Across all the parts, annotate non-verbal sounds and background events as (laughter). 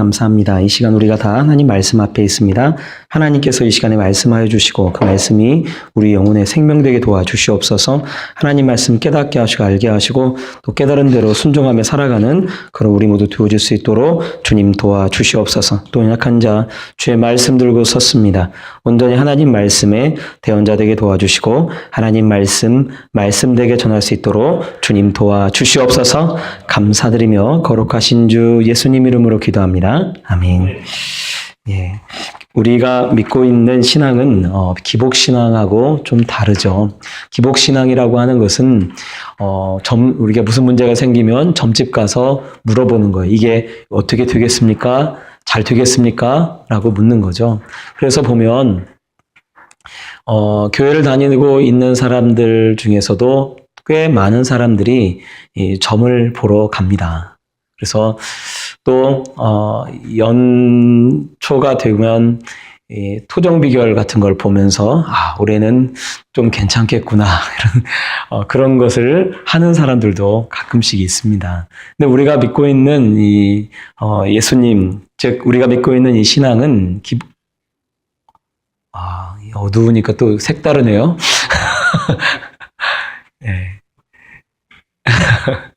감사합니다. 이 시간 우리가 다 하나님 말씀 앞에 있습니다. 하나님께서 이 시간에 말씀하여 주시고 그 말씀이 우리 영혼의 생명되게 도와주시옵소서 하나님 말씀 깨닫게 하시고 알게 하시고 또 깨달은 대로 순종하며 살아가는 그런 우리 모두 되어질 수 있도록 주님 도와주시옵소서 또 연약한 자 주의 말씀 들고 섰습니다. 온전히 하나님 말씀에 대언자 되게 도와주시고 하나님 말씀 말씀 되게 전할 수 있도록 주님 도와주시옵소서 감사드리며 거룩하신 주 예수님 이름으로 기도합니다. 아멘. 예. 우리가 믿고 있는 신앙은 어, 기복 신앙하고 좀 다르죠. 기복 신앙이라고 하는 것은 어, 점 우리가 무슨 문제가 생기면 점집 가서 물어보는 거예요. 이게 어떻게 되겠습니까? 잘 되겠습니까? 라고 묻는 거죠. 그래서 보면 어, 교회를 다니고 있는 사람들 중에서도 꽤 많은 사람들이 이 점을 보러 갑니다. 그래서 또 어, 연초가 되면 이 토정 비결 같은 걸 보면서 아 올해는 좀 괜찮겠구나 (laughs) 이런 어, 그런 것을 하는 사람들도 가끔씩 있습니다. 근데 우리가 믿고 있는 이 어, 예수님 즉 우리가 믿고 있는 이 신앙은 기... 아 어두우니까 또 색다르네요. (laughs) 네. 어,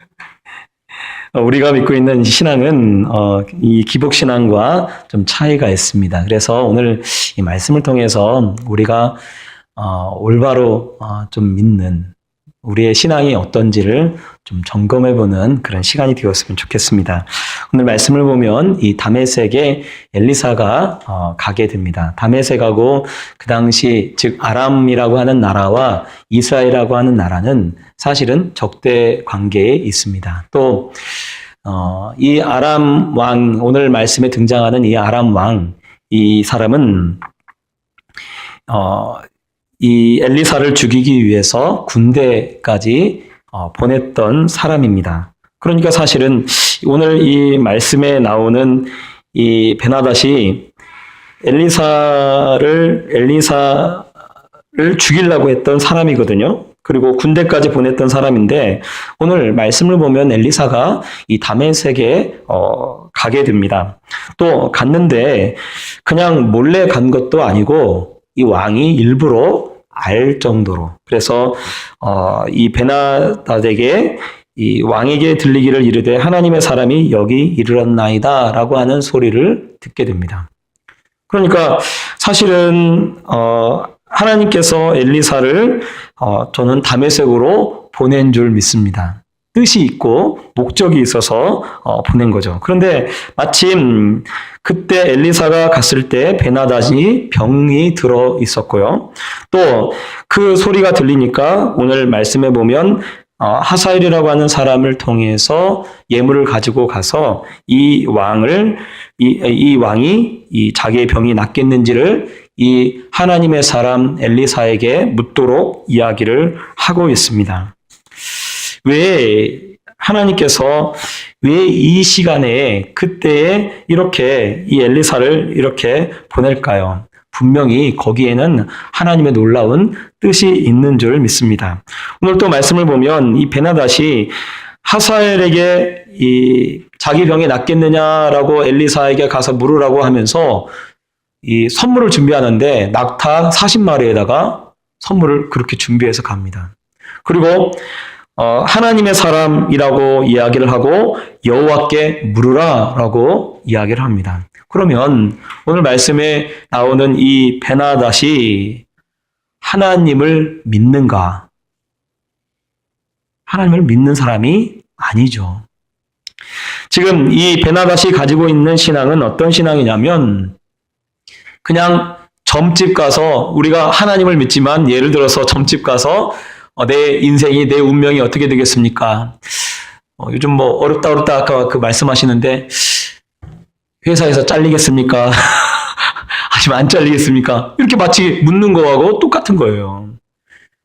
우리가 믿고 있는 신앙은 어, 이 기복 신앙과 좀 차이가 있습니다. 그래서 오늘 이 말씀을 통해서 우리가 어, 올바로 어, 좀 믿는 우리의 신앙이 어떤지를 좀 점검해보는 그런 시간이 되었으면 좋겠습니다. 오늘 말씀을 보면 이 다메섹에 엘리사가 어, 가게 됩니다. 다메섹하고 그 당시 즉 아람이라고 하는 나라와 이스라엘이라고 하는 나라는 사실은 적대 관계에 있습니다. 또 어, 이 아람 왕 오늘 말씀에 등장하는 이 아람 왕 이 사람은 어, 이 엘리사를 죽이기 위해서 군대까지 어, 보냈던 사람입니다. 그러니까 사실은 오늘 이 말씀에 나오는 이 베나닷이 엘리사를 엘리사를 죽이려고 했던 사람이거든요. 그리고 군대까지 보냈던 사람인데 오늘 말씀을 보면 엘리사가 이 다메섹에 어, 가게 됩니다. 또 갔는데 그냥 몰래 간 것도 아니고 이 왕이 일부러 알 정도로 그래서 어, 이 베나닷에게 이 왕에게 들리기를 이르되 하나님의 사람이 여기 이르렀나이다라고 하는 소리를 듣게 됩니다. 그러니까 사실은 어, 하나님께서 엘리사를 어, 저는 다메섹으로 보낸 줄 믿습니다. 뜻이 있고 목적이 있어서 어, 보낸 거죠. 그런데 마침 그때 엘리사가 갔을 때 베나닷이 병이 들어 있었고요. 또 그 소리가 들리니까 오늘 말씀해 보면 어, 하사엘이라고 하는 사람을 통해서 예물을 가지고 가서 이 왕을 이, 이 왕이 이 자기의 병이 낫겠는지를 이 하나님의 사람 엘리사에게 묻도록 이야기를 하고 있습니다. 왜 하나님께서 왜 이 시간에 그때에 이렇게 이 엘리사를 이렇게 보낼까요? 분명히 거기에는 하나님의 놀라운 뜻이 있는 줄 믿습니다. 오늘 또 말씀을 보면 이 베나닷이 하사엘에게 이 자기 병이 낫겠느냐라고 엘리사에게 가서 물으라고 하면서 이 선물을 준비하는데 낙타 40마리에다가 선물을 그렇게 준비해서 갑니다. 그리고 어, 하나님의 사람이라고 이야기를 하고 여호와께 물으라라고 이야기를 합니다. 그러면 오늘 말씀에 나오는 이 베나닷이 하나님을 믿는가? 하나님을 믿는 사람이 아니죠. 지금 이 베나닷이 가지고 있는 신앙은 어떤 신앙이냐면 그냥 점집 가서 우리가 하나님을 믿지만 예를 들어서 점집 가서 어, 내 인생이 내 운명이 어떻게 되겠습니까? 어, 요즘 뭐 어렵다 어렵다 아까 그 말씀하시는데 회사에서 잘리겠습니까? (laughs) 아니면 안 잘리겠습니까? 이렇게 마치 묻는 거하고 똑같은 거예요.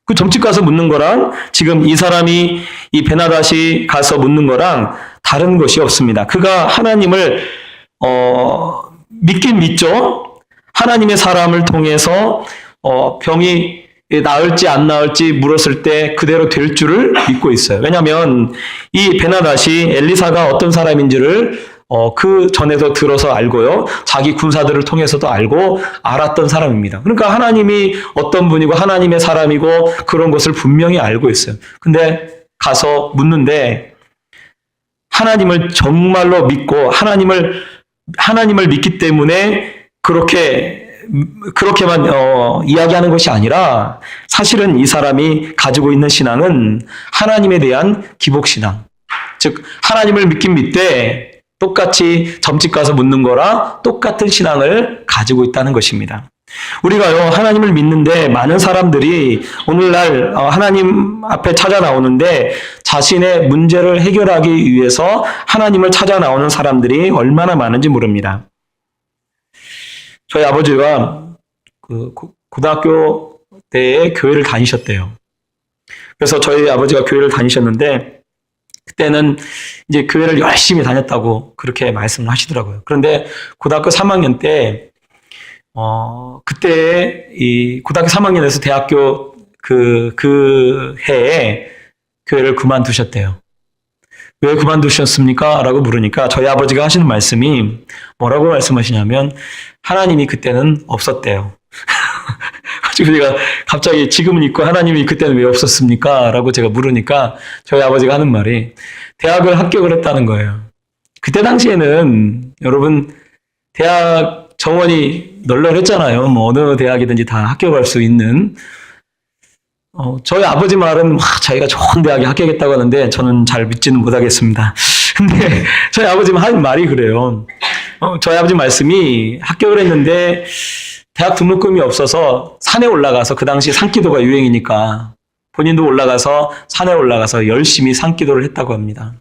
그 점집 가서 묻는 거랑 지금 이 사람이 이 베나닷이 가서 묻는 거랑 다른 것이 없습니다. 그가 하나님을 어, 믿긴 믿죠. 하나님의 사람을 통해서 어, 병이 나을지 안 나을지 물었을 때 그대로 될 줄을 믿고 있어요. 왜냐하면 이 베나닷이 엘리사가 어떤 사람인지를 어, 그 전에도 들어서 알고요. 자기 군사들을 통해서도 알고 알았던 사람입니다. 그러니까 하나님이 어떤 분이고 하나님의 사람이고 그런 것을 분명히 알고 있어요. 근데 가서 묻는데 하나님을 정말로 믿고 하나님을 하나님을 믿기 때문에 그렇게 그렇게만 어, 이야기하는 것이 아니라 사실은 이 사람이 가지고 있는 신앙은 하나님에 대한 기복 신앙. 즉 하나님을 믿긴 믿되 똑같이 점집 가서 묻는 거라 똑같은 신앙을 가지고 있다는 것입니다. 우리가요 하나님을 믿는데 많은 사람들이 오늘날 어, 하나님 앞에 찾아 나오는데 자신의 문제를 해결하기 위해서 하나님을 찾아 나오는 사람들이 얼마나 많은지 모릅니다. 저희 아버지가 그 고- 고등학교 때에 교회를 다니셨대요. 그래서 저희 아버지가 교회를 다니셨는데 그때는 이제 교회를 열심히 다녔다고 그렇게 말씀을 하시더라고요. 그런데 고등학교 3학년 때 어, 그때 이 고등학교 3학년에서 대학교 그, 그 해에 교회를 그만두셨대요. 왜 그만두셨습니까? 라고 물으니까 저희 아버지가 하시는 말씀이 뭐라고 말씀하시냐면 하나님이 그때는 없었대요. (laughs) 가지고 제가 갑자기 지금은 있고 하나님이 그때는 왜 없었습니까? 라고 제가 물으니까 저희 아버지가 하는 말이 대학을 합격을 했다는 거예요. 그때 당시에는 여러분 대학 정원이 널널했잖아요. 뭐 어느 대학이든지 다 합격할 수 있는 어, 저희 아버지 말은 와, 자기가 좋은 대학에 합격했다고 하는데 저는 잘 믿지는 못하겠습니다. (laughs) 근데 저희 아버지 말이 그래요. 어, 저희 아버지 말씀이 합격을 했는데 대학 등록금이 없어서 산에 올라가서 그 당시 산기도가 유행이니까 본인도 올라가서 산에 올라가서 열심히 산기도를 했다고 합니다.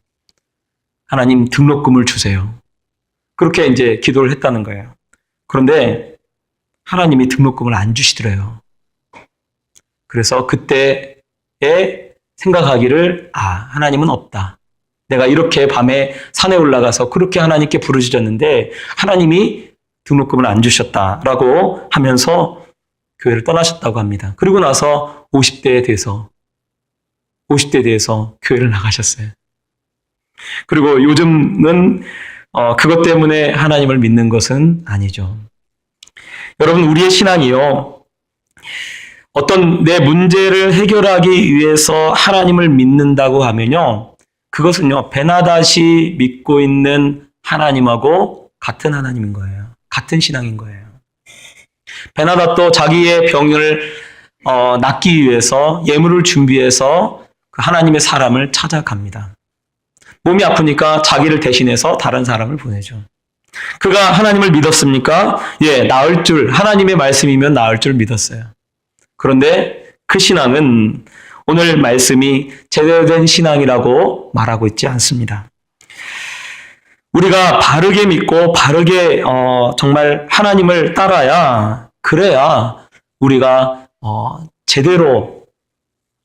하나님 등록금을 주세요. 그렇게 이제 기도를 했다는 거예요. 그런데 하나님이 등록금을 안 주시더래요. 그래서 그때에 생각하기를 아 하나님은 없다. 내가 이렇게 밤에 산에 올라가서 그렇게 하나님께 부르짖었는데 하나님이 등록금을 안 주셨다라고 하면서 교회를 떠나셨다고 합니다. 그리고 나서 50대에 돼서 50대에 대해서 교회를 나가셨어요. 그리고 요즘은 어, 그것 때문에 하나님을 믿는 것은 아니죠. 여러분 우리의 신앙이요. 어떤 내 문제를 해결하기 위해서 하나님을 믿는다고 하면요. 그것은요. 베나다시 믿고 있는 하나님하고 같은 하나님인 거예요. 같은 신앙인 거예요. 베나닷도 자기의 병을 어, 낫기 위해서 예물을 준비해서 그 하나님의 사람을 찾아갑니다. 몸이 아프니까 자기를 대신해서 다른 사람을 보내죠. 그가 하나님을 믿었습니까? 예, 나을 줄, 하나님의 말씀이면 나을 줄 믿었어요. 그런데 그 신앙은 오늘 말씀이 제대로 된 신앙이라고 말하고 있지 않습니다. 우리가 바르게 믿고 바르게 어, 정말 하나님을 따라야 그래야 우리가 어, 제대로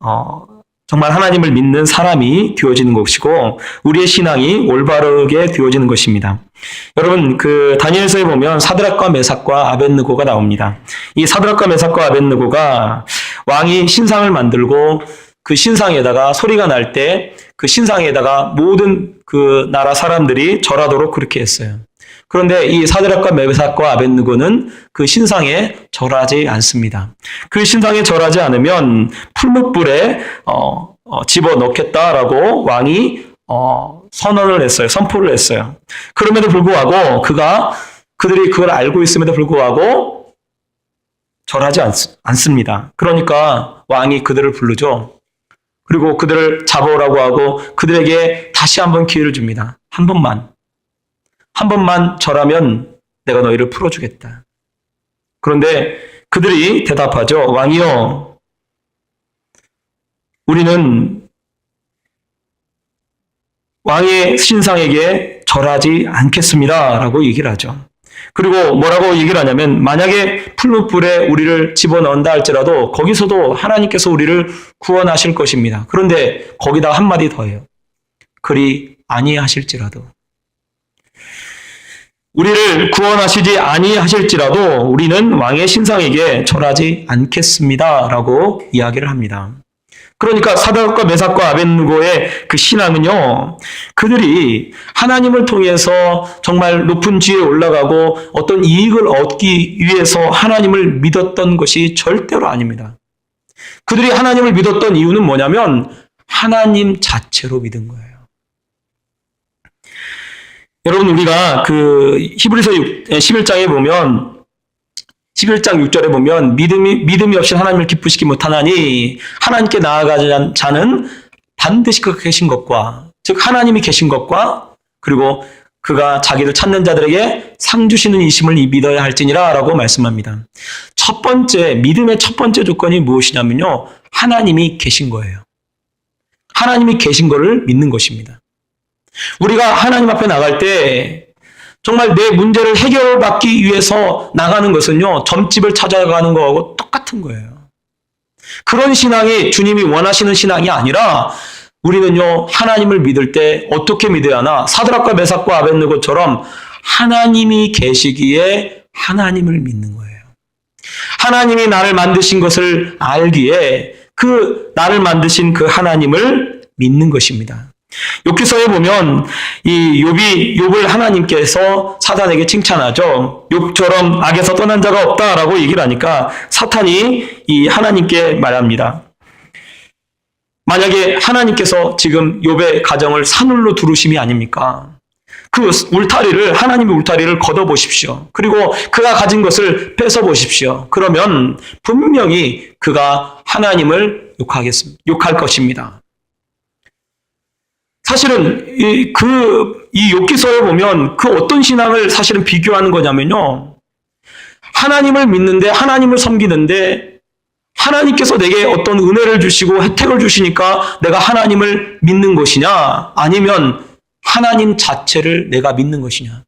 어, 정말 하나님을 믿는 사람이 되어지는 것이고 우리의 신앙이 올바르게 되어지는 것입니다. 여러분 그 다니엘서에 보면 사드락과 메삭과 아벤느고가 나옵니다. 이 사드락과 메삭과 아벤느고가 왕이 신상을 만들고 그 신상에다가 소리가 날 때 그 신상에다가 모든 그 나라 사람들이 절하도록 그렇게 했어요. 그런데 이 사드락과 메삭과 아벤느고는 그 신상에 절하지 않습니다. 그 신상에 절하지 않으면 풀무불에 어, 어, 집어 넣겠다라고 왕이 어, 선언을 했어요. 선포를 했어요. 그럼에도 불구하고 그가 그들이 그걸 알고 있음에도 불구하고 절하지 않, 않습니다. 그러니까 왕이 그들을 부르죠. 그리고 그들을 잡아오라고 하고 그들에게 다시 한번 기회를 줍니다. 한 번만. 한 번만 절하면 내가 너희를 풀어주겠다. 그런데 그들이 대답하죠. 왕이요. 우리는 왕의 신상에게 절하지 않겠습니다. 라고 얘기를 하죠. 그리고 뭐라고 얘기를 하냐면 만약에 풀무불에 우리를 집어넣는다 할지라도 거기서도 하나님께서 우리를 구원하실 것입니다. 그런데 거기다 한마디 더해요. 그리 아니하실지라도 우리를 구원하시지 아니하실지라도 우리는 왕의 신상에게 절하지 않겠습니다라고 이야기를 합니다. 그러니까 사닥과 메삭과 아벤누고의 그 신앙은요, 그들이 하나님을 통해서 정말 높은 지에 올라가고 어떤 이익을 얻기 위해서 하나님을 믿었던 것이 절대로 아닙니다. 그들이 하나님을 믿었던 이유는 뭐냐면 하나님 자체로 믿은 거예요. 여러분 우리가 그 히브리서 11장에 보면 11장 6절에 보면 믿음이 믿음이 없이 하나님을 기쁘시키 못하나니 하나님께 나아가는 자는 반드시 그 계신 것과 즉 하나님이 계신 것과 그리고 그가 자기를 찾는 자들에게 상 주시는 이심을 믿어야 할지니라라고 말씀합니다. 첫 번째 믿음의 첫 번째 조건이 무엇이냐면요. 하나님이 계신 거예요. 하나님이 계신 것을 믿는 것입니다. 우리가 하나님 앞에 나갈 때 정말 내 문제를 해결받기 위해서 나가는 것은요, 점집을 찾아가는 거하고 똑같은 거예요. 그런 신앙이 주님이 원하시는 신앙이 아니라 우리는요, 하나님을 믿을 때 어떻게 믿어야 하나? 사드락과 메삭과 아벤느고처럼 하나님이 계시기에 하나님을 믿는 거예요. 하나님이 나를 만드신 것을 알기에 그 나를 만드신 그 하나님을 믿는 것입니다. 욥기서에 보면 이 욥이 욥을 하나님께서 사단에게 칭찬하죠. 욥처럼 악에서 떠난 자가 없다라고 얘기를 하니까 사탄이 이 하나님께 말합니다. 만약에 하나님께서 지금 욥의 가정을 산울로 두르심이 아닙니까? 그 울타리를 하나님의 울타리를 걷어 보십시오. 그리고 그가 가진 것을 뺏어 보십시오. 그러면 분명히 그가 하나님을 욕하겠습니다. 욕할 것입니다. 사실은 이, 그, 이 욥기서에 보면 그 어떤 신앙을 사실은 비교하는 거냐면요. 하나님을 믿는데, 하나님을 섬기는데, 하나님께서 내게 어떤 은혜를 주시고 혜택을 주시니까 내가 하나님을 믿는 것이냐? 아니면 하나님 자체를 내가 믿는 것이냐?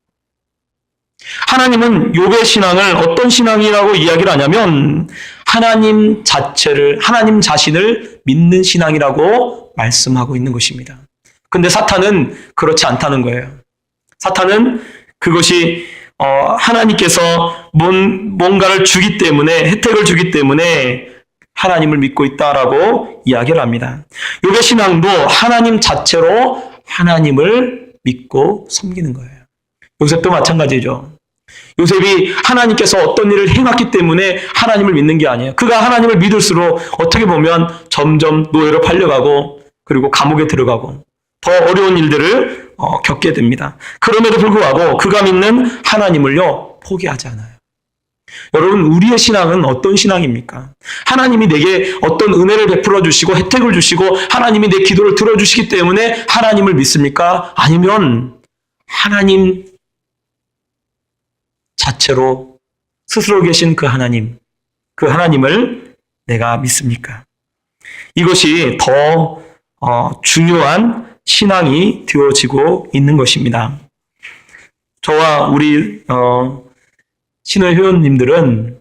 하나님은 욥의 신앙을 어떤 신앙이라고 이야기를 하냐면 하나님 자체를 하나님 자신을 믿는 신앙이라고 말씀하고 있는 것입니다. 근데 사탄은 그렇지 않다는 거예요. 사탄은 그것이 어, 하나님께서 뭔, 뭔가를 주기 때문에 혜택을 주기 때문에 하나님을 믿고 있다라고 이야기를 합니다. 요의 신앙도 하나님 자체로 하나님을 믿고 섬기는 거예요. 요셉도 마찬가지죠. 요셉이 하나님께서 어떤 일을 행했기 때문에 하나님을 믿는 게 아니에요. 그가 하나님을 믿을수록 어떻게 보면 점점 노예로 팔려가고 그리고 감옥에 들어가고 더 어려운 일들을 어, 겪게 됩니다. 그럼에도 불구하고 그가 믿는 하나님을요 포기하지 않아요. 여러분 우리의 신앙은 어떤 신앙입니까? 하나님이 내게 어떤 은혜를 베풀어 주시고 혜택을 주시고 하나님이 내 기도를 들어 주시기 때문에 하나님을 믿습니까? 아니면 하나님 자체로 스스로 계신 그 하나님, 그 하나님을 내가 믿습니까? 이것이 더 어, 중요한 신앙이 되어지고 있는 것입니다. 저와 우리 어, 신의 회원님들은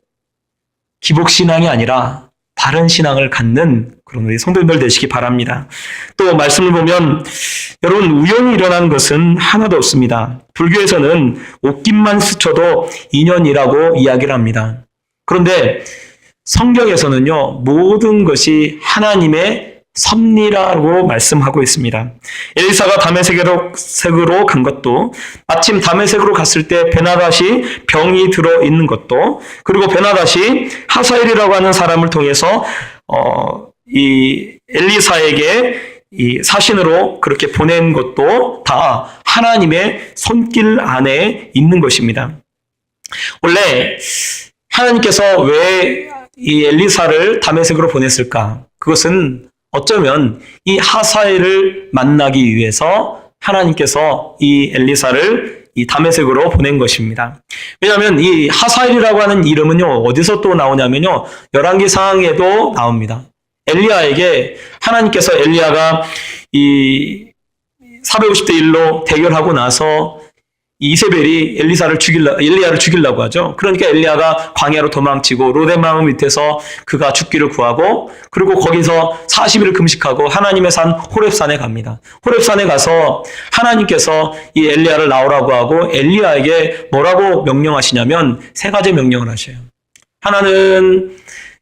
기복 신앙이 아니라 바른 신앙을 갖는 그런 우리 성도님들 되시기 바랍니다. 또 말씀을 보면 여러분 우연히 일어난 것은 하나도 없습니다. 불교에서는 옷깃만 스쳐도 인연이라고 이야기를 합니다. 그런데 성경에서는요 모든 것이 하나님의 섭리라고 말씀하고 있습니다. 엘리사가 다메섹으로 색으로 간 것도 마침 다메섹으로 갔을 때 베나닷이 병이 들어 있는 것도 그리고 베나닷이 하사엘이라고 하는 사람을 통해서 어, 이 엘리사에게 이 사신으로 그렇게 보낸 것도 다 하나님의 손길 안에 있는 것입니다. 원래 하나님께서 왜 이 엘리사를 다메섹으로 보냈을까? 그것은 어쩌면 이 하사엘을 만나기 위해서 하나님께서 이 엘리사를 이 다메섹으로 보낸 것입니다. 왜냐하면 이 하사엘이라고 하는 이름은요 어디서 또 나오냐면요 열왕기 상에도 나옵니다. 엘리야에게 하나님께서 엘리야가 이 450대 1로 대결하고 나서 이세벨이 엘리사를 죽일라 엘리야를 죽이려고 하죠. 그러니까 엘리야가 광야로 도망치고 로데마음 밑에서 그가 죽기를 구하고 그리고 거기서 40일을 금식하고 하나님의 산 호렙산에 갑니다. 호렙산에 가서 하나님께서 이 엘리야를 나오라고 하고 엘리야에게 뭐라고 명령하시냐면 세 가지 명령을 하셔요. 하나는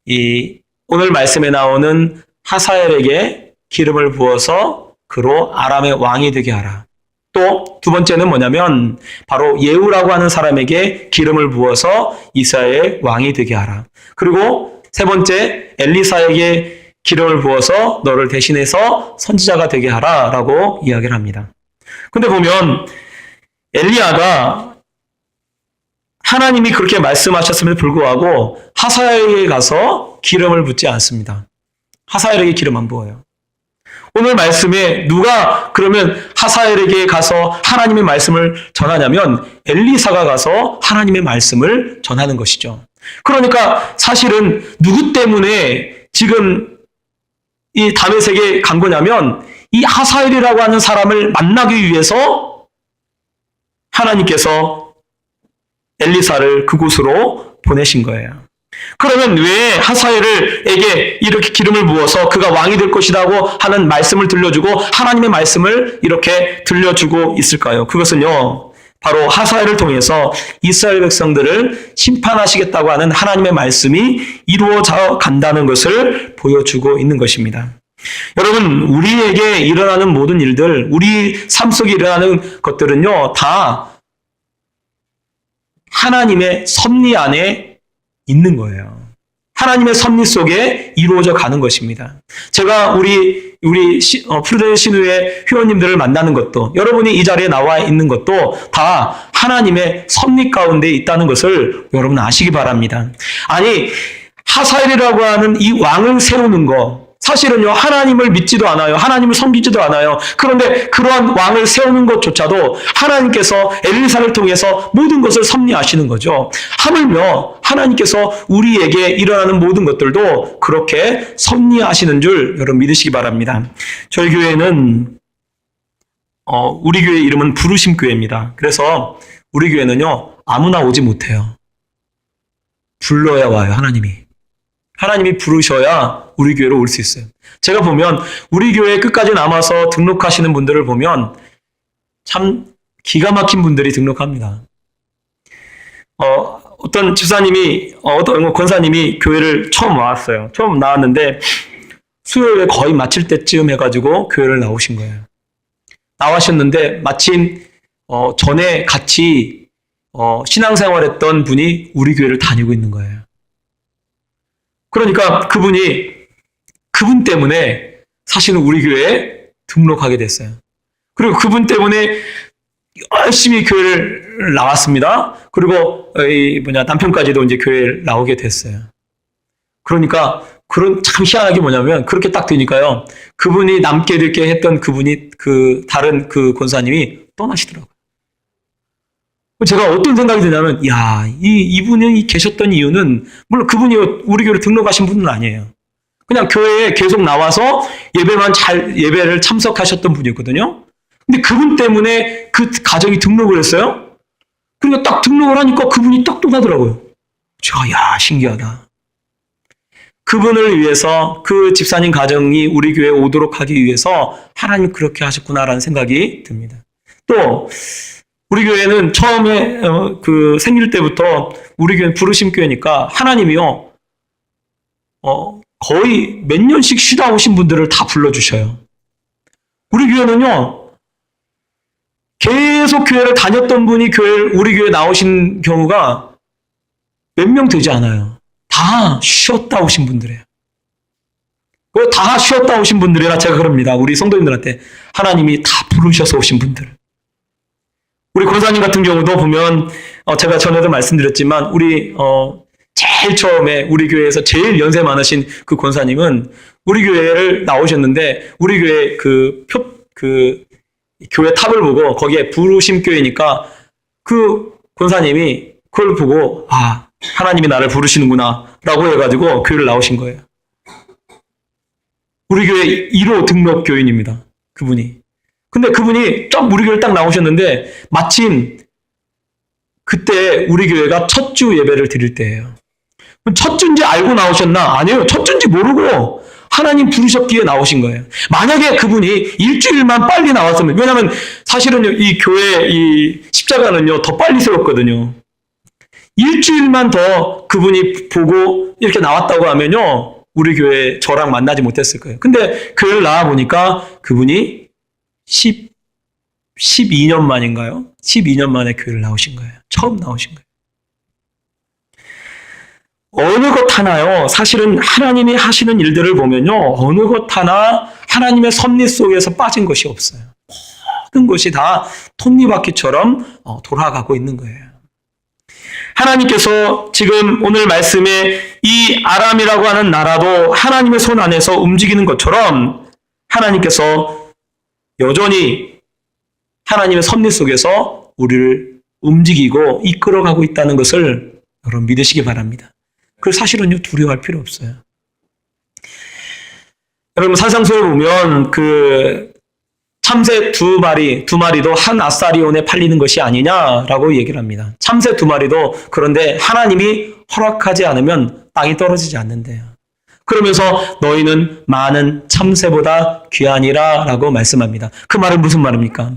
이 오늘 말씀에 나오는 하사엘에게 기름을 부어서 그로 아람의 왕이 되게 하라. 또 두 번째는 뭐냐면 바로 예후라고 하는 사람에게 기름을 부어서 이스라엘 왕이 되게 하라. 그리고 세 번째 엘리사에게 기름을 부어서 너를 대신해서 선지자가 되게 하라라고 이야기를 합니다. 근데 보면 엘리야가 하나님이 그렇게 말씀하셨음에도 불구하고 하사엘에게 가서 기름을 붓지 않습니다. 하사엘에게 기름 안 부어요. 오늘 말씀에 누가 그러면 하사엘에게 가서 하나님의 말씀을 전하냐면 엘리사가 가서 하나님의 말씀을 전하는 것이죠. 그러니까 사실은 누구 때문에 지금 이 다메섹에 간 거냐면 이 하사엘이라고 하는 사람을 만나기 위해서 하나님께서 엘리사를 그곳으로 보내신 거예요. 그러면 왜 하사엘에게 이렇게 기름을 부어서 그가 왕이 될 것이라고 하는 말씀을 들려주고 하나님의 말씀을 이렇게 들려주고 있을까요? 그것은요, 바로 하사엘을 통해서 이스라엘 백성들을 심판하시겠다고 하는 하나님의 말씀이 이루어져 간다는 것을 보여주고 있는 것입니다. 여러분, 우리에게 일어나는 모든 일들, 우리 삶 속에 일어나는 것들은요, 다 하나님의 섭리 안에 있는 거예요. 하나님의 섭리 속에 이루어져 가는 것입니다. 제가 우리 우리 시, 어, 푸르덴 신우의 회원님들을 만나는 것도 여러분이 이 자리에 나와 있는 것도 다 하나님의 섭리 가운데 있다는 것을 여러분 아시기 바랍니다. 아니 하사엘이라고 하는 이 왕을 세우는 거 사실은요 하나님을 믿지도 않아요. 하나님을 섬기지도 않아요. 그런데 그러한 왕을 세우는 것조차도 하나님께서 엘리사를 통해서 모든 것을 섭리하시는 거죠. 하물며 하나님께서 우리에게 일어나는 모든 것들도 그렇게 섭리하시는 줄 여러분 믿으시기 바랍니다. 저희 교회는 어, 우리 교회 이름은 부르심 교회입니다. 그래서 우리 교회는요 아무나 오지 못해요. 불러야 와요 하나님이. 하나님이 부르셔야 우리 교회로 올 수 있어요. 제가 보면 우리 교회 끝까지 남아서 등록하시는 분들을 보면 참 기가 막힌 분들이 등록합니다. 어, 어떤 집사님이, 어, 어떤 권사님이 교회를 처음 와왔어요. 처음 나왔는데 수요일에 거의 마칠 때쯤 해가지고 교회를 나오신 거예요. 나와셨는데 마침 어, 전에 같이 어, 신앙생활했던 분이 우리 교회를 다니고 있는 거예요. 그러니까 그분이 그분 때문에 사실은 우리 교회에 등록하게 됐어요. 그리고 그분 때문에 열심히 교회를 나왔습니다. 그리고 이 뭐냐 남편까지도 이제 교회를 나오게 됐어요. 그러니까 그런 참 희한하게 뭐냐면 그렇게 딱 되니까요. 그분이 남게 되게 했던 그분이 그 다른 그 권사님이 떠나시더라고요. 제가 어떤 생각이 드냐면, 야, 이, 이분이 계셨던 이유는, 물론 그분이 우리 교회 등록하신 분은 아니에요. 그냥 교회에 계속 나와서 예배만 잘, 예배를 참석하셨던 분이거든요. 근데 그분 때문에 그 가정이 등록을 했어요. 그러니까 딱 등록을 하니까 그분이 딱 떠나더라고요. 제가, 야, 신기하다. 그분을 위해서 그 집사님 가정이 우리 교회에 오도록 하기 위해서 하나님 그렇게 하셨구나라는 생각이 듭니다. 또, 우리 교회는 처음에 어, 그 생길 때부터 우리 교회 부르심 교회니까 하나님이요 어, 거의 몇 년씩 쉬다 오신 분들을 다 불러주셔요. 우리 교회는요 계속 교회를 다녔던 분이 교회 우리 교회 나오신 경우가 몇 명 되지 않아요. 다 쉬었다 오신 분들이에요. 그다 쉬었다 오신 분들이라 제가 그럽니다. 우리 성도님들한테 하나님이 다 부르셔서 오신 분들. 우리 권사님 같은 경우도 보면 어, 제가 전에도 말씀드렸지만 우리 어, 제일 처음에 우리 교회에서 제일 연세 많으신 그 권사님은 우리 교회를 나오셨는데 우리 교회 그 표 그 교회 탑을 보고 거기에 부르심 교회니까 그 권사님이 그걸 보고 아 하나님이 나를 부르시는구나라고 해가지고 교회를 나오신 거예요. 우리 교회 1호 등록 교인입니다. 그분이. 근데 그분이 쫙 우리 교회 딱 나오셨는데 마침 그때 우리 교회가 첫 주 예배를 드릴 때예요. 첫 주인지 알고 나오셨나? 아니요. 첫 주인지 모르고 하나님 부르셨기에 나오신 거예요. 만약에 그분이 일주일만 빨리 나왔으면 왜냐하면 사실은요 이 교회 이 십자가는요 더 빨리 세웠거든요. 일주일만 더 그분이 보고 이렇게 나왔다고 하면요 우리 교회 저랑 만나지 못했을 거예요. 근데 교회를 나와 보니까 그분이 10, 12년 만인가요? 12년 만에 교회를 나오신 거예요. 처음 나오신 거예요. 어느 것 하나요? 사실은 하나님이 하시는 일들을 보면요. 어느 것 하나 하나님의 섭리 속에서 빠진 것이 없어요. 모든 것이 다 톱니바퀴처럼 어, 돌아가고 있는 거예요. 하나님께서 지금 오늘 말씀에 이 아람이라고 하는 나라도 하나님의 손 안에서 움직이는 것처럼 하나님께서 여전히 하나님의 섭리 속에서 우리를 움직이고 이끌어가고 있다는 것을 여러분 믿으시기 바랍니다. 그 사실은요 두려워할 필요 없어요. 여러분 산상소에 보면 그 참새 두 마리, 두 마리도 한 아사리온에 팔리는 것이 아니냐라고 얘기를 합니다. 참새 두 마리도 그런데 하나님이 허락하지 않으면 땅이 떨어지지 않는데요. 그러면서 너희는 많은 참새보다 귀하니라 라고 말씀합니다. 그 말은 무슨 말입니까?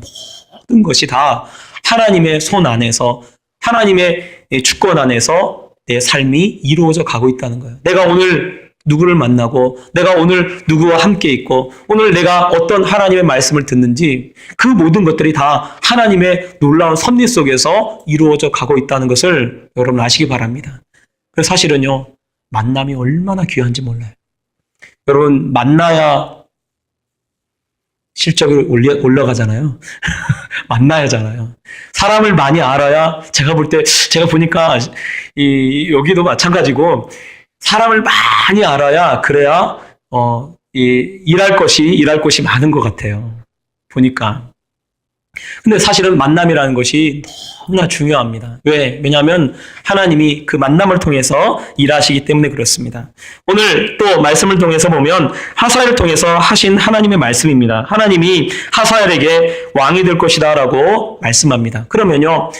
모든 것이 다 하나님의 손 안에서 하나님의 주권 안에서 내 삶이 이루어져 가고 있다는 거예요. 내가 오늘 누구를 만나고 내가 오늘 누구와 함께 있고 오늘 내가 어떤 하나님의 말씀을 듣는지 그 모든 것들이 다 하나님의 놀라운 섭리 속에서 이루어져 가고 있다는 것을 여러분 아시기 바랍니다. 사실은요 만남이 얼마나 귀한지 몰라요. 여러분 만나야 실적이 올라가잖아요. (laughs) 만나야 하잖아요. 사람을 많이 알아야 제가 볼 때 제가 보니까 이 여기도 마찬가지고 사람을 많이 알아야 그래야 어, 이 일할 것이 일할 곳이 많은 것 같아요. 보니까. 근데 사실은 만남이라는 것이 너무나 중요합니다. 왜? 왜냐하면 하나님이 그 만남을 통해서 일하시기 때문에 그렇습니다. 오늘 또 말씀을 통해서 보면 하사엘을 통해서 하신 하나님의 말씀입니다. 하나님이 하사엘에게 왕이 될 것이다라고 말씀합니다. 그러면요.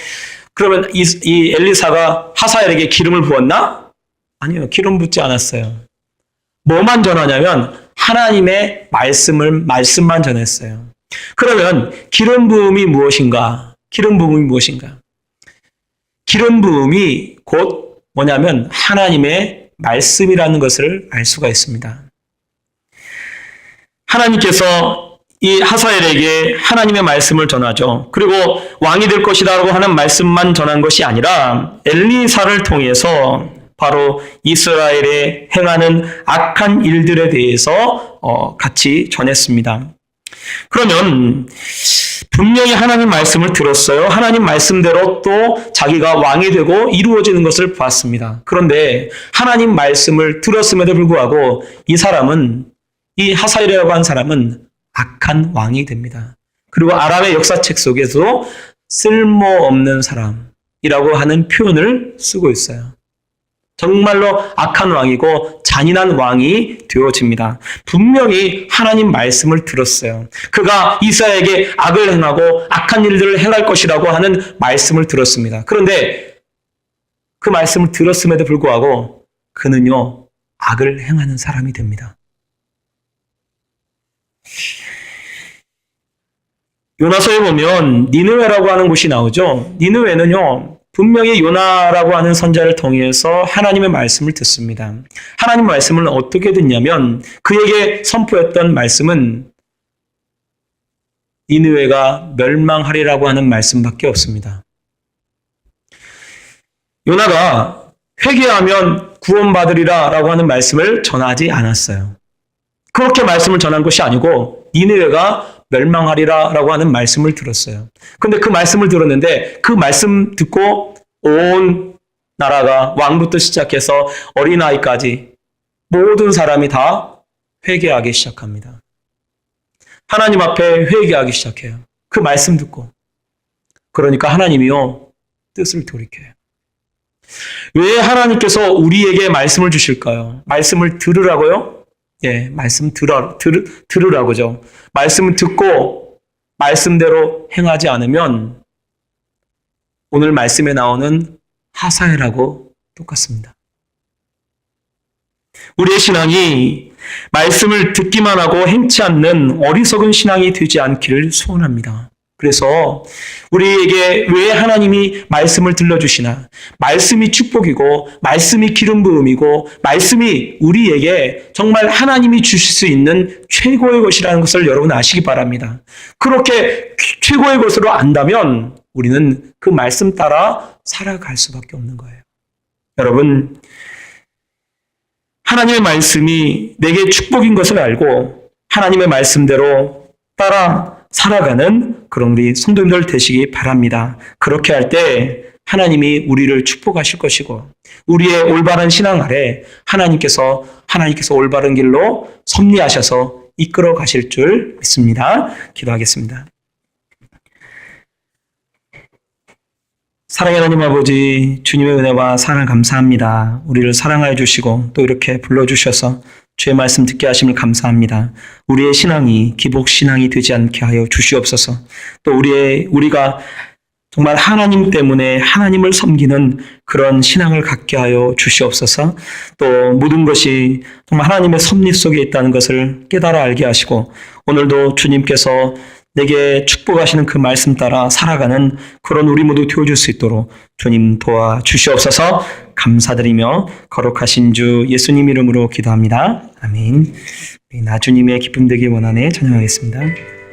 그러면 이, 이 엘리사가 하사엘에게 기름을 부었나? 아니요. 기름 붓지 않았어요. 뭐만 전하냐면 하나님의 말씀을 말씀만 전했어요. 그러면 기름 부음이 무엇인가? 기름 부음이 무엇인가? 기름 부음이 곧 뭐냐면 하나님의 말씀이라는 것을 알 수가 있습니다. 하나님께서 이 하사엘에게 하나님의 말씀을 전하죠. 그리고 왕이 될 것이다라고 하는 말씀만 전한 것이 아니라 엘리사를 통해서 바로 이스라엘에 행하는 악한 일들에 대해서 어, 같이 전했습니다. 그러면 분명히 하나님 말씀을 들었어요. 하나님 말씀대로 또 자기가 왕이 되고 이루어지는 것을 봤습니다. 그런데 하나님 말씀을 들었음에도 불구하고 이 사람은 이 하사일이라고 한 사람은 악한 왕이 됩니다. 그리고 아람의 역사책 속에서 쓸모없는 사람이라고 하는 표현을 쓰고 있어요. 정말로 악한 왕이고 잔인한 왕이 되어집니다. 분명히 하나님 말씀을 들었어요. 그가 이사에게 악을 행하고 악한 일들을 행할 것이라고 하는 말씀을 들었습니다. 그런데 그 말씀을 들었음에도 불구하고 그는요, 악을 행하는 사람이 됩니다. 요나서에 보면 니느웨라고 하는 곳이 나오죠. 니느웨는요, 분명히 요나라고 하는 선자를 통해서 하나님의 말씀을 듣습니다. 하나님 말씀을 어떻게 듣냐면 그에게 선포했던 말씀은 니느웨가 멸망하리라고 하는 말씀밖에 없습니다. 요나가 회개하면 구원받으리라라고 하는 말씀을 전하지 않았어요. 그렇게 말씀을 전한 것이 아니고 니느웨가 멸망하리라 라고 하는 말씀을 들었어요. 근데 그 말씀을 들었는데 그 말씀 듣고 온 나라가 왕부터 시작해서 어린아이까지 모든 사람이 다 회개하기 시작합니다. 하나님 앞에 회개하기 시작해요. 그 말씀 듣고. 그러니까 하나님이요, 뜻을 돌이켜요. 왜 하나님께서 우리에게 말씀을 주실까요? 말씀을 들으라고요? 예, 말씀 들어, 들, 들으라고죠. 말씀을 듣고 말씀대로 행하지 않으면 오늘 말씀에 나오는 하사회라고 똑같습니다. 우리의 신앙이 말씀을 듣기만 하고 행치 않는 어리석은 신앙이 되지 않기를 소원합니다. 그래서 우리에게 왜 하나님이 말씀을 들려주시나? 말씀이 축복이고, 말씀이 기름 부음이고, 말씀이 우리에게 정말 하나님이 주실 수 있는 최고의 것이라는 것을 여러분 아시기 바랍니다. 그렇게 최고의 것으로 안다면 우리는 그 말씀 따라 살아갈 수밖에 없는 거예요. 여러분, 하나님의 말씀이 내게 축복인 것을 알고 하나님의 말씀대로 따라 살아가는 그런 우리 성도님들 되시기 바랍니다. 그렇게 할 때 하나님이 우리를 축복하실 것이고 우리의 올바른 신앙 아래 하나님께서 하나님께서 올바른 길로 섭리하셔서 이끌어 가실 줄 믿습니다. 기도하겠습니다. 사랑의 하나님 아버지, 주님의 은혜와 사랑 감사합니다. 우리를 사랑하여 주시고 또 이렇게 불러 주셔서 주의 말씀 듣게 하심을 감사합니다. 우리의 신앙이 기복 신앙이 되지 않게 하여 주시옵소서. 또 우리의 우리가 정말 하나님 때문에 하나님을 섬기는 그런 신앙을 갖게 하여 주시옵소서. 또 모든 것이 정말 하나님의 섭리 속에 있다는 것을 깨달아 알게 하시고 오늘도 주님께서 내게 축복하시는 그 말씀 따라 살아가는 그런 우리 모두 되어줄 수 있도록 주님 도와 주시옵소서 감사드리며 거룩하신 주 예수님 이름으로 기도합니다. 아멘. 우리 나주님의 기쁨 되기 원하네 찬양하겠습니다.